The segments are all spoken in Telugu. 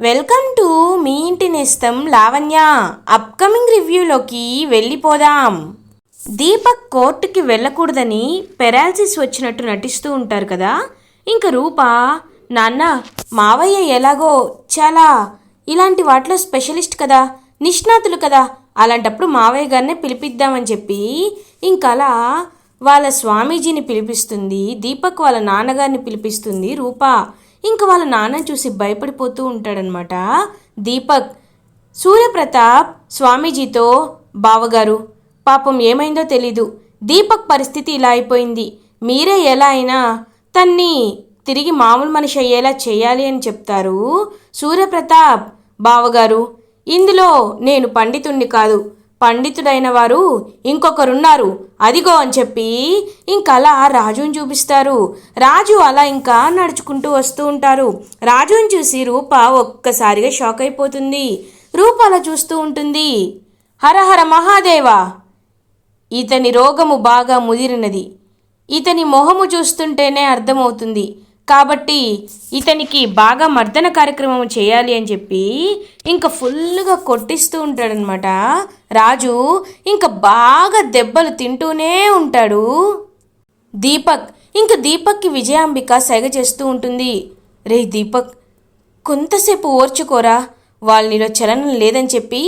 వెల్కమ్ టు మీ ఇంటి నేస్తం లావణ్య. అప్కమింగ్ రివ్యూలోకి వెళ్ళిపోదాం. దీపక్ కోర్టుకి వెళ్ళకూడదని పెరాలసిస్ వచ్చినట్టు నటిస్తూ ఉంటారు కదా. ఇంక రూప నాన్న మావయ్య ఎలాగో చాలా ఇలాంటి వాటిలో స్పెషలిస్ట్ కదా నిష్ణాతులు కదా. అలాంటప్పుడు మావయ్య గారినే పిలిపిద్దామని చెప్పి ఇంకలా వాళ్ళ స్వామీజీని పిలిపిస్తుంది దీపక్ వాళ్ళ నాన్నగారిని పిలిపిస్తుంది రూప. ఇంక వాళ్ళ నాన్న చూసి భయపడిపోతూ ఉంటాడనమాట దీపక్ సూర్యప్రతాప్ స్వామీజీతో బావగారు పాపం ఏమైందో తెలీదు. దీపక్ పరిస్థితి ఇలా అయిపోయింది. మీరే ఎలా అయినా తన్ని తిరిగి మామూలు మనిషి అయ్యేలా చేయాలి అని చెప్తారు సూర్యప్రతాప్. బావగారు ఇందులో నేను పండితుణ్ణి కాదు. పండితుడైన వారు ఇంకొకరున్నారు. అదిగో అని చెప్పి ఇంకలా రాజుని చూపిస్తారు. రాజు అలా ఇంకా నడుచుకుంటూ వస్తూ ఉంటారు. రాజుని చూసి రూప ఒక్కసారిగా షాక్ అయిపోతుంది. రూప అలా చూస్తూ ఉంటుంది. హరహర మహాదేవ! ఇతని రోగము బాగా ముదిరినది. ఇతని మొహము చూస్తుంటేనే అర్థమవుతుంది. కాబట్టి ఇతనికి బాగా మర్దన కార్యక్రమం చేయాలి అని చెప్పి ఇంకా ఫుల్గా కొట్టిస్తూ ఉంటాడనమాట రాజు ఇంకా బాగా దెబ్బలు తింటూనే ఉంటాడు. దీపక్ ఇంక దీపక్కి విజయాంబిక సెగ చేస్తూ ఉంటుంది. రే దీపక్ కొంతసేపు ఓర్చుకోరా వాళ్ళనిలో చలనం లేదని చెప్పి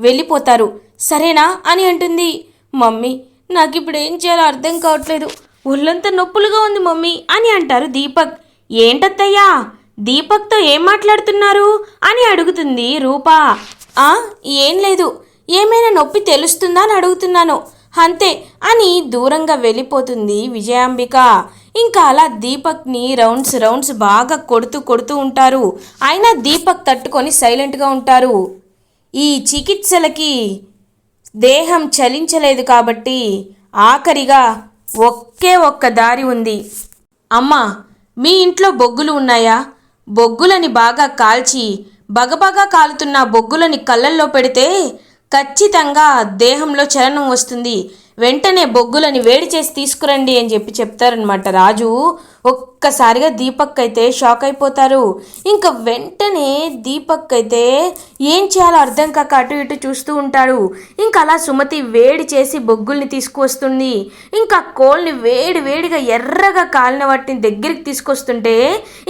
వెళ్ళిపోతారు. సరేనా అని అంటుంది. మమ్మీ నాకు ఇప్పుడు ఏం చేయాలో అర్థం కావట్లేదు. ఒళ్ళంతా నొప్పులుగా ఉంది మమ్మీ అని అంటారు దీపక్. ఏంటత్తయ్యా? దీపక్తో ఏం మాట్లాడుతున్నారు? అని అడుగుతుంది రూపా. ఆ ఏం లేదు. ఏమైనా నొప్పి తెలుస్తుందా అని అడుగుతున్నాను. అంతే అని దూరంగా వెళ్ళిపోతుంది విజయాంబిక. ఇంకా అలా దీపక్ని రౌండ్స్ రౌండ్స్ బాగా కొడుతూ కొడుతూ ఉంటారు. అయినా దీపక్ తట్టుకొని సైలెంట్గా ఉంటారు. ఈ చికిత్సలకి దేహం చలించలేదు కాబట్టి ఆఖరిగా ఒకే ఒక్క దారి ఉంది. అమ్మా మీ ఇంట్లో బొగ్గులు ఉన్నాయా? బొగ్గులని బాగా కాల్చి బగబగా కాలుతున్న బొగ్గులని కళ్ళల్లో పెడితే ఖచ్చితంగా దేహంలో చలనం వస్తుంది. వెంటనే బొగ్గులని వేడి చేసి తీసుకురండి అని చెప్పి చెప్తారనమాట రాజు ఒక్కసారిగా దీపక్ అయితే షాక్ అయిపోతారు. ఇంకా వెంటనే దీపక్ అయితే ఏం చేయాలో అర్థం కాక అటు ఇటు చూస్తూ ఉంటాడు. ఇంకా అలా సుమతి వేడి చేసి బొగ్గుల్ని తీసుకువస్తుంది. ఇంకా కోల్ని వేడి వేడిగా ఎర్రగా కాలిన వాటిని దగ్గరికి తీసుకొస్తుంటే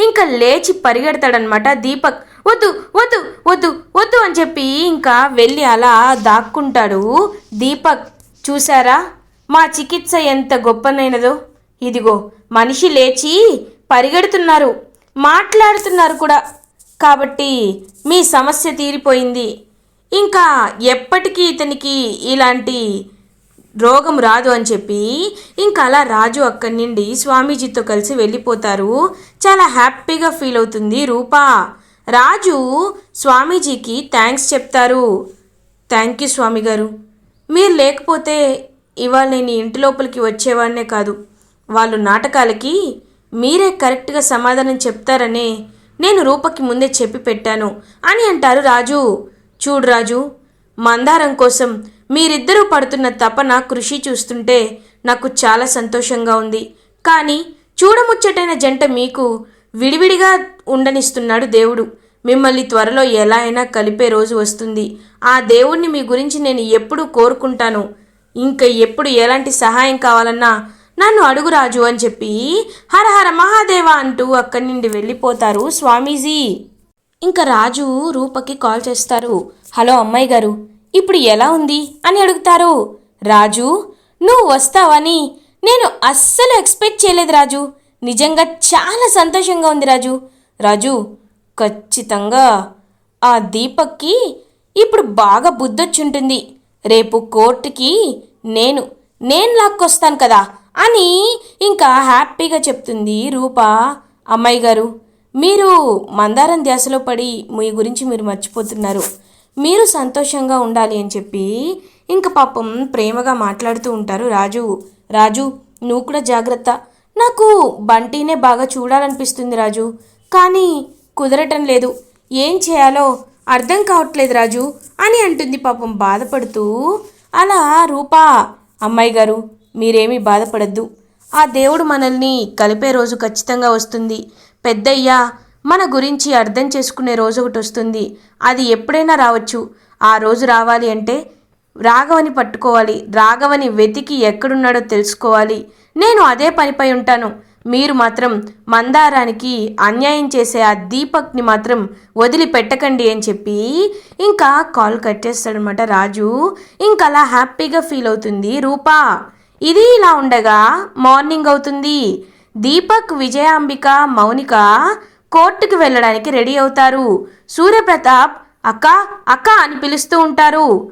ఇంకా లేచి పరిగెడతాడనమాట దీపక్. వద్దు వద్దు వద్దు వద్దు అని చెప్పి ఇంకా వెళ్ళి అలా దాక్కుంటాడు దీపక్. చూసారా మా చికిత్స ఎంత గొప్పనైనదో. ఇదిగో మనిషి లేచి పరిగెడుతున్నారు మాట్లాడుతున్నారు కూడా. కాబట్టి మీ సమస్య తీరిపోయింది. ఇంకా ఎప్పటికీ ఇతనికి ఇలాంటి రోగం రాదు అని చెప్పి ఇంకా అలా రాజు అక్కడి నుండి స్వామీజీతో కలిసి వెళ్ళిపోతారు. చాలా హ్యాపీగా ఫీల్ అవుతుంది రూపా. రాజు స్వామీజీకి థ్యాంక్స్ చెప్తారు. థ్యాంక్ యూ స్వామి గారు మీరు లేకపోతే ఇవాళ నేను ఇంటి లోపలికి వచ్చేవాడినే కాదు. వాళ్ళు నాటకాలకి మీరే కరెక్ట్గా సమాధానం చెప్తారనే నేను రూపకి ముందే చెప్పి పెట్టాను అని అంటారు రాజు. చూడు రాజు మందారం కోసం మీరిద్దరూ పడుతున్న తపన కృషి చూస్తుంటే నాకు చాలా సంతోషంగా ఉంది. కానీ చూడముచ్చటైన జంట మీకు విడివిడిగా ఉండనిస్తున్నాడు దేవుడు. మిమ్మల్ని త్వరలో ఎలా అయినా కలిపే రోజు వస్తుంది. ఆ దేవుణ్ణి మీ గురించి నేను ఎప్పుడూ కోరుకుంటాను. ఇంకా ఎప్పుడు ఎలాంటి సహాయం కావాలన్నా నన్ను అడుగురాజు అని చెప్పి హరహర మహాదేవ అంటూ అక్కడి నుండి వెళ్ళిపోతారు స్వామీజీ. ఇంకా రాజు రూపకి కాల్ చేస్తారు. హలో అమ్మాయి గారు ఇప్పుడు ఎలా ఉంది? అని అడుగుతారు. రాజు నువ్వు వస్తావని నేను అస్సలు ఎక్స్పెక్ట్ చేయలేదు రాజు. నిజంగా చాలా సంతోషంగా ఉంది రాజు. రాజు ఖచ్చితంగా. ఆ దీపక్కి ఇప్పుడు బాగా బుద్ధొచ్చుంటుంది. రేపు కోర్టుకి నేను నేను లాక్కొస్తాను కదా అని ఇంకా హ్యాపీగా చెప్తుంది రూప. అమ్మాయి గారు మీరు మందారం ధ్యాసలో పడి మీ గురించి మీరు మర్చిపోతున్నారు. మీరు సంతోషంగా ఉండాలి అని చెప్పి ఇంక పాపం ప్రేమగా మాట్లాడుతూ ఉంటారు రాజు. రాజు నువ్వు కూడా జాగ్రత్త. నాకు బంటీనే బాగా చూడాలనిపిస్తుంది రాజు. కానీ కుదరటం లేదు. ఏం చేయాలో అర్థం కావట్లేదు రాజు అని అంటుంది పాపం బాధపడుతూ. అలా రూపా అమ్మాయి గారు మీరేమీ బాధపడద్దు. ఆ దేవుడు మనల్ని కలిపే రోజు ఖచ్చితంగా వస్తుంది. పెద్దయ్యా మన గురించి అర్థం చేసుకునే రోజు ఒకటి వస్తుంది. అది ఎప్పుడైనా రావచ్చు. ఆ రోజు రావాలి అంటే రాఘవని పట్టుకోవాలి. రాఘవని వెతికి ఎక్కడున్నాడో తెలుసుకోవాలి. నేను అదే పనిపై ఉంటాను. మీరు మాత్రం మందారానికి అన్యాయం చేసే ఆ దీపక్ని మాత్రం వదిలిపెట్టకండి అని చెప్పి ఇంకా కాల్ కట్టేస్తాడనమాట రాజు. ఇంకా అలా హ్యాపీగా ఫీల్ అవుతుంది రూపా. ఇది ఇలా ఉండగా మార్నింగ్ అవుతుంది. దీపక్ విజయాంబిక మౌనిక కోర్టుకు వెళ్ళడానికి రెడీ అవుతారు. సూర్యప్రతాప్ అక్క అక్క అని పిలుస్తూ ఉంటారు.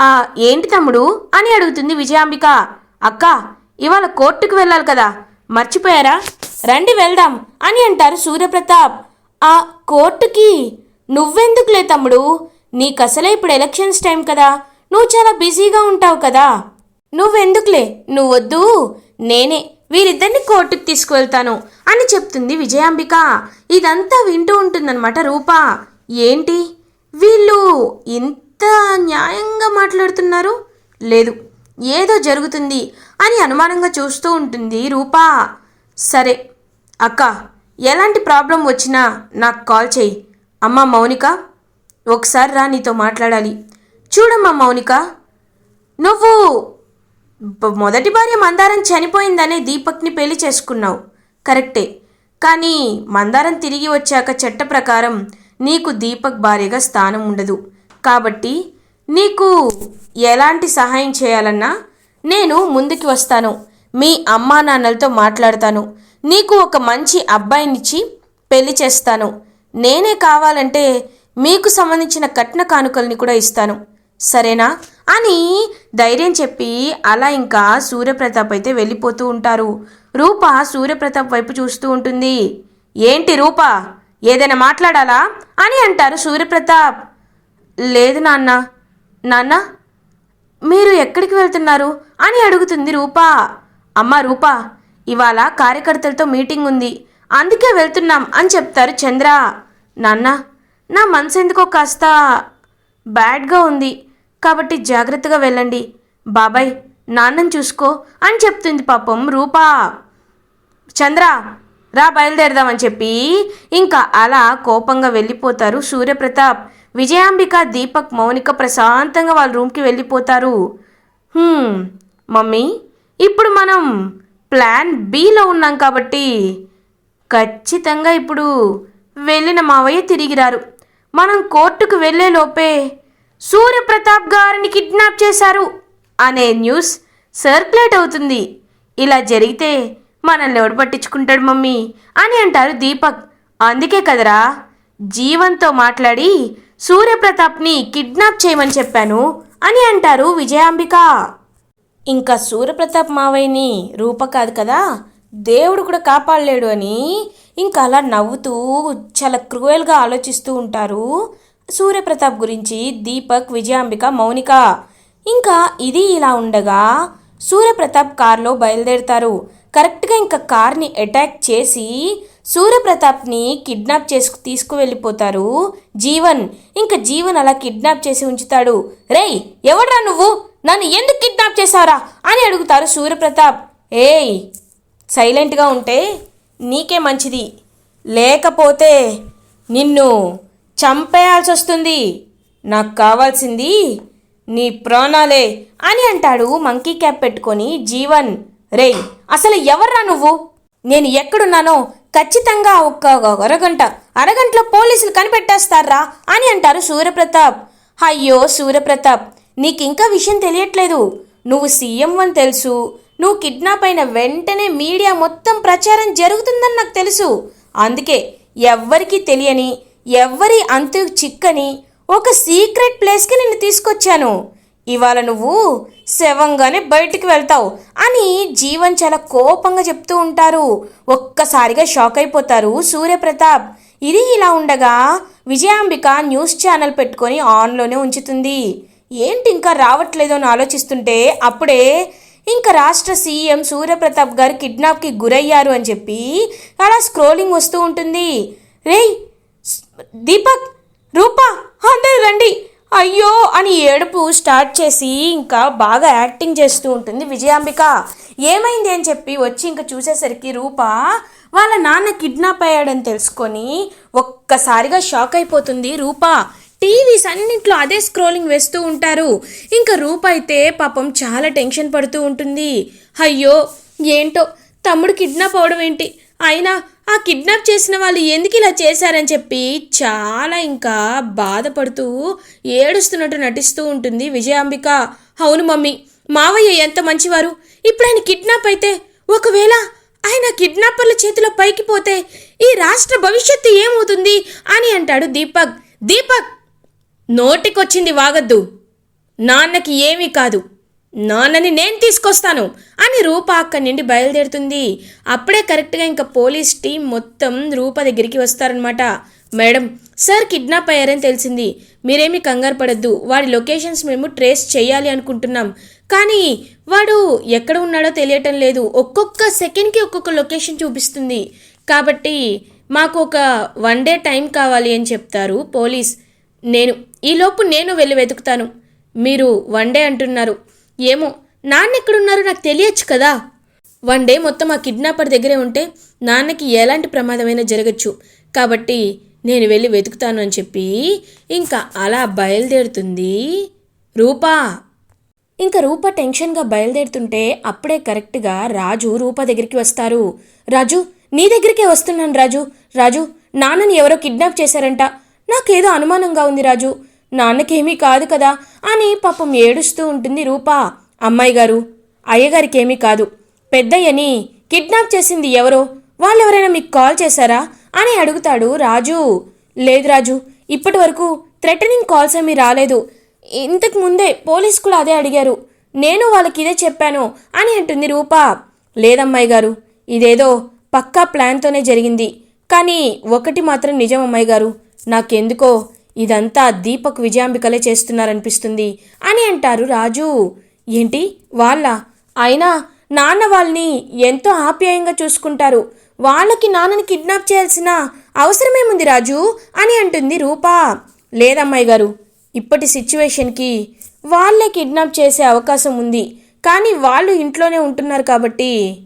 "ఆ, ఏంటి తమ్ముడు? అని అడుగుతుంది విజయాంబిక. అక్క ఇవాళ కోర్టుకు వెళ్ళాలి కదా. మర్చిపోయారా? రండి వెళ్దాం అని అంటారు సూర్యప్రతాప్. ఆ కోర్టుకి నువ్వెందుకులే తమ్ముడు? నీకు అసలే ఇప్పుడు ఎలక్షన్స్ టైం కదా. నువ్వు చాలా బిజీగా ఉంటావు కదా. నువ్వెందుకులే? నువ్వొద్దు. నేనే వీరిద్దరిని కోర్టుకు తీసుకువెళ్తాను అని చెప్తుంది విజయాంబిక. ఇదంతా వింటూ ఉంటుందన్నమాట రూప. ఏంటి? వీళ్ళు ఇంత న్యాయంగా మాట్లాడుతున్నారు? లేదు ఏదో జరుగుతుంది. అని అనుమానంగా చూస్తూ ఉంటుంది రూపా. సరే అక్క ఎలాంటి ప్రాబ్లం వచ్చినా నాకు కాల్ చేయి. అమ్మ మౌనిక ఒకసారి రా నీతో మాట్లాడాలి. చూడమ్మా మౌనిక. నువ్వు మొదటి భార్య మందారం చనిపోయిందనే దీపక్ని పెళ్ళి చేసుకున్నావు. కరెక్టే. కానీ మందారం తిరిగి వచ్చాక చట్ట ప్రకారం నీకు దీపక్ భార్యగా స్థానం ఉండదు. కాబట్టి నీకు ఎలాంటి సహాయం చేయాలన్నా నేను ముందుకి వస్తాను. మీ అమ్మా నాన్నలతో మాట్లాడతాను. నీకు ఒక మంచి అబ్బాయినిచ్చి పెళ్ళి చేస్తాను. నేనే కావాలంటే మీకు సంబంధించిన కట్న కానుకల్ని కూడా ఇస్తాను. సరేనా? అని ధైర్యం చెప్పి అలా ఇంకా సూర్యప్రతాప్ అయితే వెళ్ళిపోతూ ఉంటారు. రూప సూర్యప్రతాప్ వైపు చూస్తూ ఉంటుంది. ఏంటి రూప? ఏదైనా మాట్లాడాలా? అని అంటారు సూర్యప్రతాప్. లేదు నాన్న. నాన్న? మీరు ఎక్కడికి వెళ్తున్నారు? అని అడుగుతుంది రూపా. అమ్మ రూపా ఇవాళ కార్యకర్తలతో మీటింగ్ ఉంది. అందుకే వెళ్తున్నాం అని చెప్తారు చంద్ర. నాన్న నా మనసు ఎందుకో కాస్త బ్యాడ్గా ఉంది. కాబట్టి జాగ్రత్తగా వెళ్ళండి. బాబాయ్ నాన్నని చూసుకో అని చెప్తుంది పాపం రూపా. చంద్ర రా బయలుదేరదామని చెప్పి ఇంకా అలా కోపంగా వెళ్ళిపోతారు సూర్యప్రతాప్. విజయాంబిక దీపక్ మౌనిక ప్రశాంతంగా వాళ్ళ రూమ్కి వెళ్ళిపోతారు. మమ్మీ ఇప్పుడు మనం ప్లాన్ బిలో ఉన్నాం కాబట్టి ఖచ్చితంగా ఇప్పుడు వెళ్ళిన మావయ్య తిరిగిరారు. మనం కోర్టుకు వెళ్ళే లోపే సూర్యప్రతాప్ గారిని కిడ్నాప్ చేశారు అనే న్యూస్ సర్క్యులేట్ అవుతుంది. ఇలా జరిగితే మనల్ని ఎవడు పట్టించుకుంటాడు మమ్మీ? అని అంటారు దీపక్. అందుకే కదరా జీవన్తో మాట్లాడి సూర్యప్రతాప్ని కిడ్నాప్ చేయమని చెప్పాను అని అంటారు విజయాంబిక. ఇంకా సూర్యప్రతాప్ మావయ్యని రూప కాదు కదా దేవుడు కూడా కాపాడలేడు అని ఇంకా అలా నవ్వుతూ చాలా క్రూయల్గా ఆలోచిస్తూ ఉంటారు సూర్యప్రతాప్ గురించి దీపక్ విజయాంబిక మౌనిక. ఇంకా ఇది ఇలా ఉండగా సూర్యప్రతాప్ కారులో బయలుదేరుతారు. కరెక్ట్గా ఇంకా కార్ని అటాక్ చేసి సూర్యప్రతాప్ని కిడ్నాప్ చేసుకు తీసుకువెళ్ళిపోతారు జీవన్. ఇంకా జీవన్ అలా కిడ్నాప్ చేసి ఉంచుతాడు. రేయ్ ఎవడ్రా నువ్వు? నన్ను ఎందుకు కిడ్నాప్ చేశారా? అని అడుగుతారు సూర్యప్రతాప్. ఏయ్ సైలెంట్గా ఉంటే నీకే మంచిది. లేకపోతే నిన్ను చంపేయాల్సి వస్తుంది నాకు కావాల్సింది నీ ప్రాణాలే అని అంటాడు మంకీ క్యాప్ పెట్టుకొని జీవన్. రేయ్ అసలు ఎవర్రా నువ్వు? నేను ఎక్కడున్నానో ఖచ్చితంగా ఒక్క అరగంట. అరగంటలో పోలీసులు కనిపెట్టేస్తారా అని అంటారు సూర్యప్రతాప్. అయ్యో సూర్యప్రతాప్ నీకింకా విషయం తెలియట్లేదు. నువ్వు సీఎం అని తెలుసు. నువ్వు కిడ్నాప్ అయిన వెంటనే మీడియా మొత్తం ప్రచారం జరుగుతుందని నాకు తెలుసు. అందుకే ఎవ్వరికీ తెలియని ఎవ్వరి అంతు చిక్కని ఒక సీక్రెట్ ప్లేస్కి నిన్ను తీసుకొచ్చాను. ఇవాళ నువ్వు శవంగానే బయటికి వెళ్తావు అని జీవన్ చాలా కోపంగా చెప్తూ ఉంటారు. ఒక్కసారిగా షాక్ అయిపోతారు సూర్యప్రతాప్. ఇది ఇలా ఉండగా విజయాంబిక న్యూస్ ఛానల్ పెట్టుకొని ఆన్లోనే ఉంచుతుంది. ఏంటి ఇంకా రావట్లేదు అని ఆలోచిస్తుంటే అప్పుడే ఇంకా రాష్ట్ర సీఎం సూర్యప్రతాప్ గారు కిడ్నాప్కి గురయ్యారు అని చెప్పి అలా స్క్రోలింగ్ వస్తూ ఉంటుంది. రేయ్ దీపక్ రూపా అందరూ రండి. అయ్యో అని ఏడుపు స్టార్ట్ చేసి ఇంకా బాగా యాక్టింగ్ చేస్తూ ఉంటుంది విజయాంబిక. ఏమైంది అని చెప్పి వచ్చి ఇంకా చూసేసరికి రూప వాళ్ళ నాన్న కిడ్నాప్ అయ్యాడని తెలుసుకొని ఒక్కసారిగా షాక్ అయిపోతుంది రూప. టీవీస్ అన్నింటిలో అదే స్క్రోలింగ్ వేస్తూ ఉంటారు. ఇంకా రూప అయితే పాపం చాలా టెన్షన్ పడుతూ ఉంటుంది. అయ్యో ఏంటో? తమ్ముడు కిడ్నాప్ అవడం ఏంటి? అయినా ఆ కిడ్నాప్ చేసిన వాళ్ళు ఎందుకు ఇలా చేశారని చెప్పి చాలా ఇంకా బాధపడుతూ ఏడుస్తున్నట్టు నటిస్తూ ఉంటుంది విజయాంబిక. అవును మమ్మీ మావయ్య ఎంత మంచివారు. ఇప్పుడు ఆయన కిడ్నాప్ అయితే ఒకవేళ ఆయన కిడ్నాపర్ల చేతిలో పైకి పోతే ఈ రాష్ట్ర భవిష్యత్తు ఏమవుతుంది అని అంటాడు దీపక్. దీపక్ నోటికొచ్చింది వాగద్దు. నాన్నకి ఏమీ కాదు. నాన్నని నేను తీసుకొస్తాను అని రూప అక్కడి నుండి బయలుదేరుతుంది. అప్పుడే కరెక్ట్గా ఇంకా పోలీస్ టీం మొత్తం రూప దగ్గరికి వస్తారనమాట మేడం సార్ కిడ్నాప్ అయ్యారని తెలిసింది. మీరేమీ కంగారు పడద్దు. వాడి లొకేషన్స్ మేము ట్రేస్ చేయాలి అనుకుంటున్నాం. కానీ వాడు ఎక్కడ ఉన్నాడో తెలియటం లేదు. ఒక్కొక్క సెకండ్కి ఒక్కొక్క లొకేషన్ చూపిస్తుంది. కాబట్టి మాకు ఒక వన్ డే టైం కావాలి అని చెప్తారు పోలీస్. నేను ఈలోపు నేను వెళ్ళి వెతుకుతాను. మీరు వన్ డే అంటున్నారు. ఏమో నాన్నెక్కడున్నారో నాకు తెలియచ్చు కదా. వన్ డే మొత్తం ఆ కిడ్నాపర్ దగ్గరే ఉంటే నాన్నకి ఎలాంటి ప్రమాదమైనా జరగచ్చు. కాబట్టి నేను వెళ్ళి వెతుకుతాను అని చెప్పి ఇంకా అలా బయలుదేరుతుంది రూపా. ఇంకా రూప టెన్షన్గా బయలుదేరుతుంటే అప్పుడే కరెక్ట్గా రాజు రూప దగ్గరికి వస్తారు. రాజు నీ దగ్గరికే వస్తున్నాను రాజు. రాజు నాన్నని ఎవరో కిడ్నాప్ చేశారంట. నాకేదో అనుమానంగా ఉంది రాజు. నాన్నకేమీ కాదు కదా అని పాపం ఏడుస్తూ ఉంటుంది రూపా. అమ్మాయి గారు అయ్యగారికేమీ కాదు. పెద్దయ్యని కిడ్నాప్ చేసింది ఎవరో? వాళ్ళెవరైనా మీకు కాల్ చేశారా? అని అడుగుతాడు రాజు. లేదు రాజు ఇప్పటి వరకు థ్రెటనింగ్ కాల్స్ ఏమీ రాలేదు. ఇంతకు ముందే పోలీస్ కూడా అదే అడిగారు. నేను వాళ్ళకి ఇదే చెప్పాను అని అంటుంది రూప. లేదమ్మాయి గారు ఇదేదో పక్కా ప్లాన్తోనే జరిగింది. కానీ ఒకటి మాత్రం నిజం అమ్మాయి గారు నాకెందుకో ఇదంతా దీపక్ విజయాంబికలే చేస్తున్నారనిపిస్తుంది అని అంటారు రాజు. ఏంటి? వాళ్ళ? అయినా నాన్న వాళ్ళని ఎంతో ఆప్యాయంగా చూసుకుంటారు. వాళ్ళకి నాన్నని కిడ్నాప్ చేయాల్సిన అవసరమేముంది రాజు? అని అంటుంది రూపా. లేదమ్మాయి గారు ఇప్పటి సిచ్యువేషన్కి వాళ్ళే కిడ్నాప్ చేసే అవకాశం ఉంది. కానీ వాళ్ళు ఇంట్లోనే ఉంటున్నారు కాబట్టి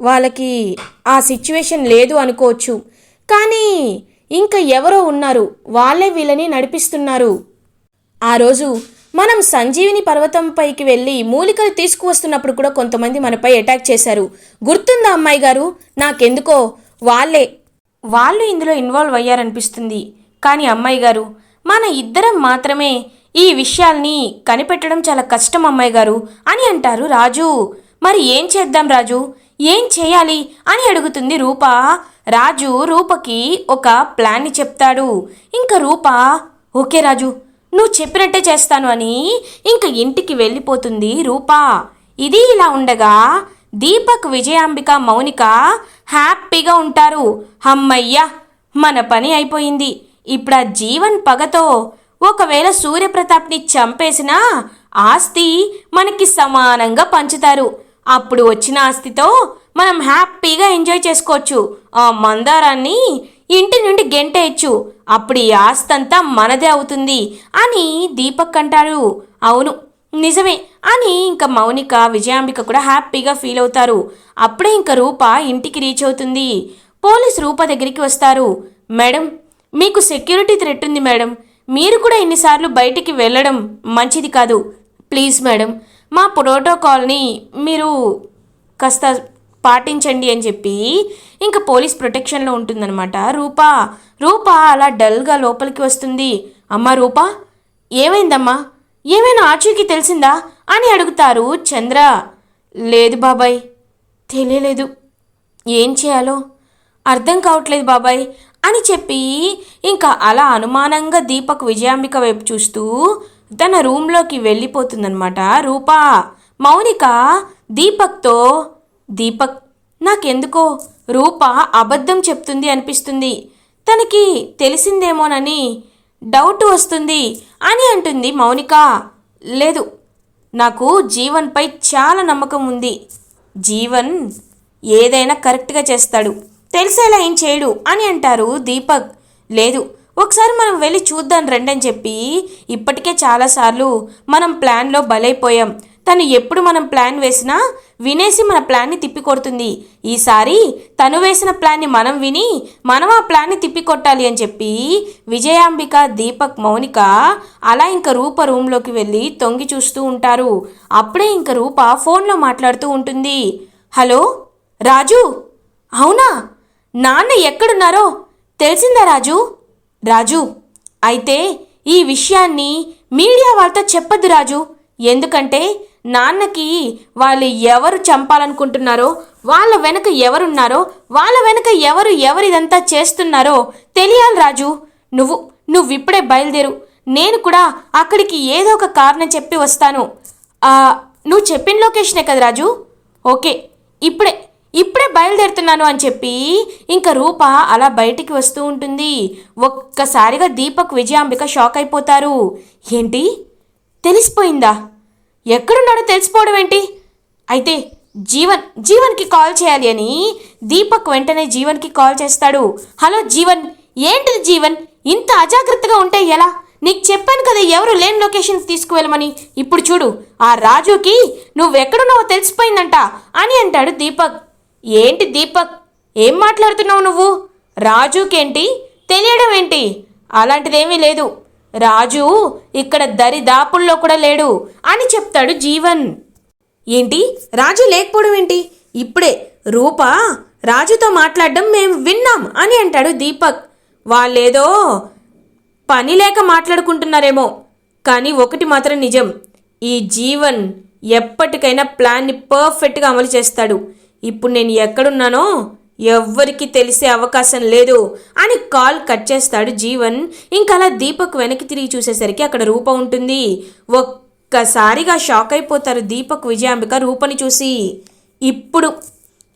వాళ్ళకి ఆ సిచ్యువేషన్ లేదు అనుకోవచ్చు. కానీ ఇంకా ఎవరో ఉన్నారు. వాళ్ళే వీళ్ళని నడిపిస్తున్నారు. ఆ రోజు మనం సంజీవిని పర్వతంపైకి వెళ్ళి మూలికలు తీసుకువస్తున్నప్పుడు కూడా కొంతమంది మనపై అటాక్ చేశారు. గుర్తుందా అమ్మాయి గారు? నాకెందుకో? వాళ్ళే. వాళ్ళు ఇందులో ఇన్వాల్వ్ అయ్యారనిపిస్తుంది. కానీ అమ్మాయి గారు మన ఇద్దరం మాత్రమే ఈ విషయాల్ని కనిపెట్టడం చాలా కష్టం అమ్మాయి గారు అని అంటారు రాజు. మరి ఏం చేద్దాం రాజు? ఏం చేయాలి అని అడుగుతుంది రూపా. రాజు రూపకి ఒక ప్లాన్ని చెప్తాడు. ఇంకా రూప ఓకే రాజు నువ్వు చెప్పినట్టే చేస్తాను అని ఇంక ఇంటికి వెళ్ళిపోతుంది రూప. ఇది ఇలా ఉండగా దీపక్ విజయాంబిక మౌనిక హ్యాపీగా ఉంటారు. హమ్మయ్య మన పని అయిపోయింది. ఇప్పుడు ఆ జీవన్ పగతో ఒకవేళ సూర్యప్రతాప్ని చంపేసినా ఆస్తి మనకి సమానంగా పంచుతారు. అప్పుడు వచ్చిన ఆస్తితో మనం హ్యాపీగా ఎంజాయ్ చేసుకోవచ్చు. ఆ మందారాన్ని ఇంటి నుండి గెంటేయచ్చు. అప్పుడు ఈ ఆస్తంతా మనదే అవుతుంది అని దీపక్ అంటారు. అవును నిజమే అని ఇంకా మౌనిక విజయాంబిక కూడా హ్యాపీగా ఫీల్ అవుతారు. అప్పుడే ఇంకా రూప ఇంటికి రీచ్ అవుతుంది. పోలీస్ రూప దగ్గరికి వస్తారు. మేడం మీకు సెక్యూరిటీ థ్రెట్ ఉంది మేడం. మీరు కూడా ఎన్నిసార్లు బయటికి వెళ్ళడం మంచిది కాదు. ప్లీజ్ మేడం మా ప్రోటోకాల్ని మీరు కాస్త పాటించండి అని చెప్పి ఇంకా పోలీస్ ప్రొటెక్షన్లో ఉంటుందన్నమాట. రూపా రూపా అలా డల్గా లోపలికి వస్తుంది. అమ్మా రూపా ఏమైందమ్మా? ఏమైనా ఆచూకీ తెలిసిందా? అని అడుగుతారు చంద్ర. లేదు బాబాయ్ తెలియలేదు. ఏం చేయాలో? అర్థం కావట్లేదు బాబాయ్ అని చెప్పి ఇంకా అలా అనుమానంగా దీపక్ విజయాంబిక వైపు చూస్తూ తన రూమ్లోకి వెళ్ళిపోతుందనమాట రూపా మౌనిక దీపక్తో దీపక్ నాకెందుకో రూప అబద్ధం చెప్తుంది అనిపిస్తుంది. తనకి తెలిసిందేమోనని డౌట్ వస్తుంది అని అంటుంది మౌనిక. లేదు నాకు జీవన్పై చాలా నమ్మకం ఉంది. జీవన్ ఏదైనా కరెక్ట్గా చేస్తాడు. తెలిసేలా ఏం చేయడు అని అంటారు దీపక్. లేదు ఒకసారి మనం వెళ్ళి చూద్దాం రండి అని చెప్పి ఇప్పటికే చాలాసార్లు మనం ప్లాన్లో బలైపోయాం. తను ఎప్పుడు మనం ప్లాన్ వేసినా వినేసి మన ప్లాన్ని తిప్పికొడుతుంది. ఈసారి తను వేసిన ప్లాన్ని మనం విని మనం ఆ ప్లాన్ని తిప్పికొట్టాలి అని చెప్పి విజయాంబిక దీపక్ మౌనిక అలా ఇంక రూప రూమ్లోకి వెళ్ళి తొంగి చూస్తూ ఉంటారు. అప్పుడే ఇంక రూప ఫోన్లో మాట్లాడుతూ ఉంటుంది. హలో రాజు? అవునా? నాన్న ఎక్కడున్నారో? తెలిసిందా రాజు? రాజు అయితే ఈ విషయాన్ని మీడియా వాళ్ళతో చెప్పద్దు రాజు. ఎందుకంటే నాన్నకి వాళ్ళు ఎవరు చంపాలనుకుంటున్నారో వాళ్ళ వెనక ఎవరున్నారో వాళ్ళ వెనక ఎవరు ఎవరిదంతా చేస్తున్నారో తెలియాలి రాజు. నువ్వు నువ్విప్పుడే బయలుదేరు. నేను కూడా అక్కడికి ఏదో ఒక కారణం చెప్పి వస్తాను. నువ్వు చెప్పిన లొకేషనే కదా రాజు? ఓకే ఇప్పుడే ఇప్పుడే బయలుదేరుతున్నాను అని చెప్పి ఇంకా రూప అలా బయటికి వస్తూ ఉంటుంది. ఒక్కసారిగా దీపక్ విజయాంబిక షాక్ అయిపోతారు. ఏంటి? తెలిసిపోయిందా? ఎక్కడున్నాడో తెలిసిపోవడం ఏంటి? అయితే జీవన్ జీవన్కి కాల్ చేయాలి అని దీపక్ వెంటనే జీవన్కి కాల్ చేస్తాడు. హలో జీవన్ ఏంటిది జీవన్? ఇంత అజాగ్రత్తగా ఉంటే ఎలా? నీకు చెప్పాను కదా ఎవరు లేని లొకేషన్ తీసుకువెళ్ళమని. ఇప్పుడు చూడు ఆ రాజుకి నువ్వెక్కడున్నావో తెలిసిపోయిందంట అని అంటాడు దీపక్. ఏంటి దీపక్? ఏం మాట్లాడుతున్నావు నువ్వు? రాజుకేంటి? తెలియడం ఏంటి? అలాంటిదేమీ లేదు. రాజు ఇక్కడ దరిదాపుల్లో కూడా లేడు అని చెప్తాడు జీవన్. ఏంటి? రాజు లేకపోవడం ఏంటి? ఇప్పుడే రూప రాజుతో మాట్లాడడం మేము విన్నాం అని అంటాడు దీపక్. వాళ్ళేదో పని లేక మాట్లాడుకుంటున్నారేమో. కానీ ఒకటి మాత్రం నిజం. ఈ జీవన్ ఎప్పటికైనా ప్లాన్ని పర్ఫెక్ట్గా అమలు చేస్తాడు. ఇప్పుడు నేను ఎక్కడున్నానో ఎవ్వరికి తెలిసే అవకాశం లేదు అని కాల్ కట్ చేస్తాడు జీవన్. ఇంకా అలా దీపక్ వెనక్కి తిరిగి చూసేసరికి అక్కడ రూప ఉంటుంది. ఒక్కసారిగా షాక్ అయిపోతారు దీపక్ విజయాంబిక రూపని చూసి. ఇప్పుడు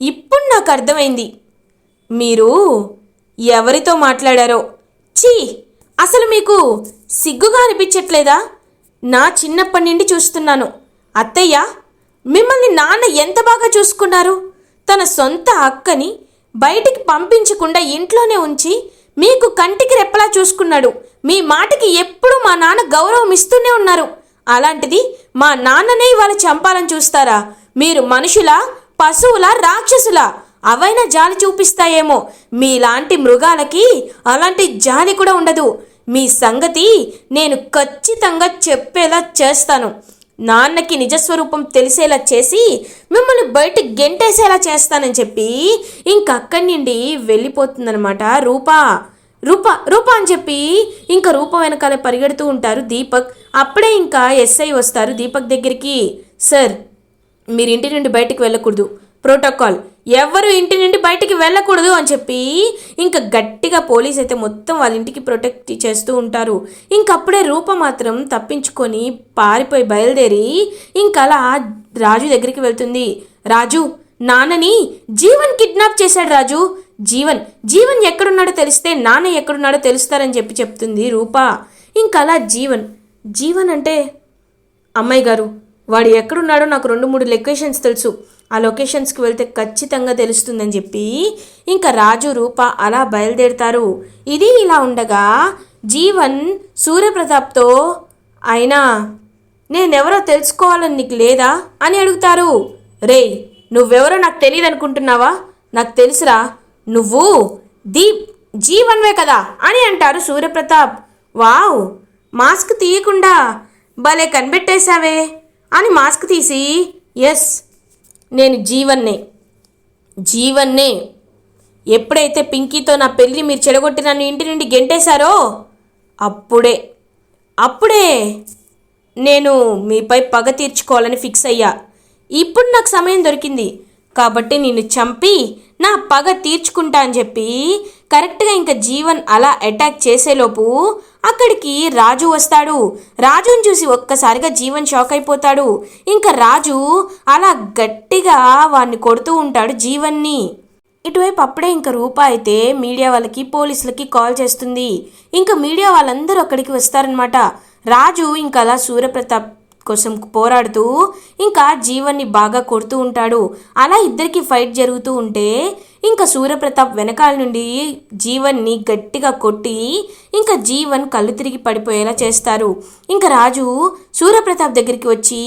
ఇప్పుడు నాకు అర్థమైంది. మీరు ఎవరితో మాట్లాడారో? ఛీ! అసలు మీకు సిగ్గుగా అనిపించట్లేదా? నా చిన్నప్పటి నుండి చూస్తున్నాను. అత్తయ్య మిమ్మల్ని నాన్న ఎంత బాగా చూసుకున్నారు? తన సొంత అక్కని బయటికి పంపించకుండా ఇంట్లోనే ఉంచి మీకు కంటికి రెప్పలా చూసుకున్నాడు. మీ మాటకి ఎప్పుడు మా నాన్న గౌరవం ఇస్తూనే ఉన్నారు. అలాంటిది మా నాన్ననే ఇవాళ చంపాలని చూస్తారా? మీరు మనుషులా పశువులా రాక్షసులా? అవైనా జాలి చూపిస్తాయేమో. మీలాంటి మృగాలకి అలాంటి జాలి కూడా ఉండదు. మీ సంగతి నేను ఖచ్చితంగా చెప్పేలా చేస్తాను. నాన్నకి నిజస్వరూపం తెలిసేలా చేసి మిమ్మల్ని బయట గెంటేసేలా చేస్తానని చెప్పి ఇంకక్కడి నుండి వెళ్ళిపోతుందనమాట రూప రూప రూప అని చెప్పి ఇంకా రూప వెనకాల పరిగెడుతూ ఉంటారు దీపక్. అప్పుడే ఇంకా ఎస్ఐ వస్తారు దీపక్ దగ్గరికి. సార్ మీరు ఇంటి నుండి బయటకు వెళ్ళకూడదు. ప్రోటోకాల్. ఎవరు ఇంటి నుండి బయటికి వెళ్ళకూడదు అని చెప్పి ఇంకా గట్టిగా పోలీస్ అయితే మొత్తం వాళ్ళ ఇంటికి ప్రొటెక్ట్ చేస్తూ ఉంటారు. ఇంకప్పుడే రూప మాత్రం తప్పించుకొని పారిపోయి బయలుదేరి ఇంకలా రాజు దగ్గరికి వెళ్తుంది. రాజు నాన్నని జీవన్ కిడ్నాప్ చేశాడు రాజు. జీవన్ జీవన్ ఎక్కడున్నాడో తెలిస్తే నాన్న ఎక్కడున్నాడో తెలుస్తారని చెప్పి చెప్తుంది రూప. ఇంకలా జీవన్ జీవన్ అంటే అమ్మాయి గారు వాడు ఎక్కడున్నాడో నాకు రెండు మూడు లొకేషన్స్ తెలుసు. ఆ లొకేషన్స్కి వెళ్తే ఖచ్చితంగా తెలుస్తుందని చెప్పి ఇంకా రాజు రూప అలా బయలుదేరుతారు. ఇది ఇలా ఉండగా జీవన్ సూర్యప్రతాప్తో అయినా నేనెవరో తెలుసుకోవాలని నీకు లేదా? అని అడుగుతారు. రేయ్ నువ్వెవరో నాకు తెలియదు అనుకుంటున్నావా నాకు తెలుసురా నువ్వు దీప్ జీవన్వే కదా? అని అంటారు సూర్యప్రతాప్. వావ్ మాస్క్ తీయకుండా భలే కనిపెట్టేశావే అని మాస్క్ తీసి ఎస్ నేను జీవన్నే. జీవన్నే. ఎప్పుడైతే పింకీతో నా పెళ్ళి మీరు చెడగొట్టి నన్ను ఇంటి నుండి గెంటేశారో అప్పుడే అప్పుడే నేను మీపై పగ తీర్చుకోవాలని ఫిక్స్ అయ్యా. ఇప్పుడు నాకు సమయం దొరికింది. కాబట్టి నిన్ను చంపి నా పగ తీర్చుకుంటా అని చెప్పి కరెక్ట్గా ఇంకా జీవన్ అలా అటాక్ చేసేలోపు అక్కడికి రాజు వస్తాడు. రాజుని చూసి ఒక్కసారిగా జీవన్ షాక్ అయిపోతాడు. ఇంకా రాజు అలా గట్టిగా వాడిని కొడుతూ ఉంటాడు జీవన్ని. ఇటువైపు అప్పుడే ఇంకా రూప అయితే మీడియా వాళ్ళకి పోలీసులకి కాల్ చేస్తుంది. ఇంకా మీడియా వాళ్ళందరూ అక్కడికి వస్తారనమాట రాజు ఇంకా అలా సూర్యప్రతాప్ కోసం పోరాడుతూ ఇంకా జీవన్ని బాగా కొడుతూ ఉంటాడు. అలా ఇద్దరికి ఫైట్ జరుగుతూ ఉంటే ఇంకా సూర్యప్రతాప్ వెనకాల నుండి జీవన్ని గట్టిగా కొట్టి ఇంకా జీవన్ కళ్ళు తిరిగి పడిపోయేలా చేస్తారు. ఇంకా రాజు సూర్యప్రతాప్ దగ్గరికి వచ్చి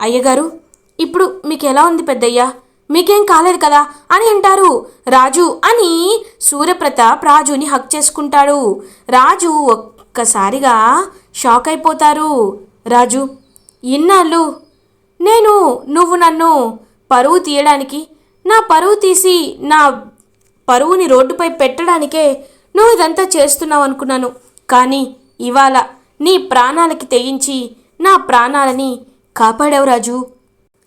అయ్యగారు ఇప్పుడు మీకు ఎలా ఉంది పెద్దయ్యా? మీకేం కాలేదు కదా? అని అంటారు. రాజు అని సూర్యప్రతాప్ రాజుని హక్ చేసుకుంటాడు. రాజు ఒక్కసారిగా షాక్ అయిపోతారు. రాజు ఇన్నాళ్ళు నేను నువ్వు నన్ను పరువు తీయడానికి నా పరువు తీసి నా పరువుని రోడ్డుపై పెట్టడానికే నువ్వు ఇదంతా చేస్తున్నావు అనుకున్నాను కానీ ఇవాళ నీ ప్రాణాలకి తెగించి నా ప్రాణాలని కాపాడావు రాజు.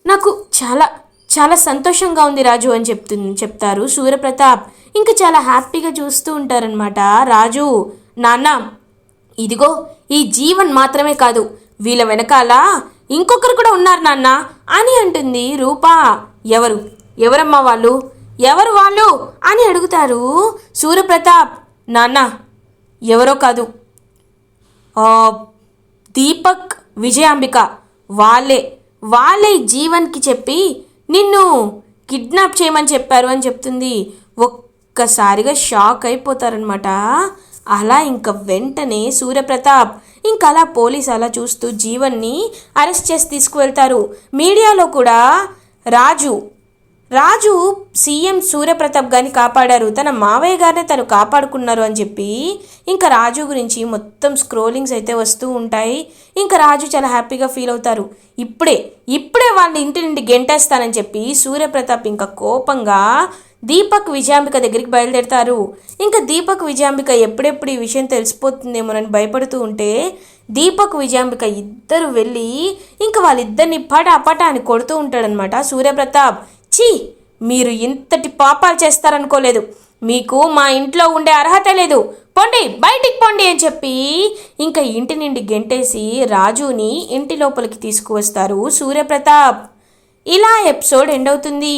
నాకు చాలా చాలా సంతోషంగా ఉంది రాజు అని చెప్తు చెప్తారు సూర్యప్రతాప్ ఇంకా చాలా హ్యాపీగా చూస్తూ ఉంటారనమాట రాజు నాన్న ఇదిగో ఈ జీవన్ మాత్రమే కాదు వీళ్ళ వెనకాల ఇంకొకరు కూడా ఉన్నారు నాన్న అని అంటుంది రూపా. ఎవరు? ఎవరమ్మా వాళ్ళు? ఎవరు వాళ్ళు అని అడుగుతారు సూర్యప్రతాప్ నాన్న ఎవరో కాదు. దీపక్ విజయాంబిక. వాళ్ళే. వాళ్ళే జీవన్కి చెప్పి నిన్ను కిడ్నాప్ చేయమని చెప్పారు అని చెప్తుంది. ఒక్కసారిగా షాక్ అయిపోతారనమాట అలా ఇంకా వెంటనే సూర్యప్రతాప్ ఇంకా అలా పోలీస్ అలా చూస్తూ జీవన్ని అరెస్ట్ చేసి తీసుకువెళ్తారు. మీడియాలో కూడా రాజు రాజు సీఎం సూర్యప్రతాప్ గారిని కాపాడారు. తన మావయ్య గారిని తను కాపాడుకున్నారు అని చెప్పి ఇంకా రాజు గురించి మొత్తం స్క్రోలింగ్స్ అయితే వస్తూ ఉంటాయి. ఇంకా రాజు చాలా హ్యాపీగా ఫీల్ అవుతారు. ఇప్పుడే ఇప్పుడే వాళ్ళ ఇంటి నుండి గెంటేస్తానని చెప్పి సూర్యప్రతాప్ ఇంకా కోపంగా దీపక్ విజయాంబిక దగ్గరికి బయలుదేరతారు. ఇంకా దీపక్ విజయాంబిక ఎప్పుడెప్పుడు ఈ విషయం తెలిసిపోతుందేమోనని భయపడుతూ ఉంటే దీపక్ విజయాంబిక ఇద్దరు వెళ్ళి ఇంకా వాళ్ళిద్దరిని పట అపట అని కొడుతూ ఉంటాడనమాట సూర్యప్రతాప్. ఛీ! మీరు ఇంతటి పాపాలు చేస్తారనుకోలేదు. మీకు మా ఇంట్లో ఉండే అర్హత లేదు. పొండి బయటికి పొండి అని చెప్పి ఇంకా ఇంటి నుండి గెంటేసి రాజుని ఇంటి లోపలికి తీసుకువస్తారు సూర్యప్రతాప్. ఇలా ఎపిసోడ్ ఎండ్ అవుతుంది.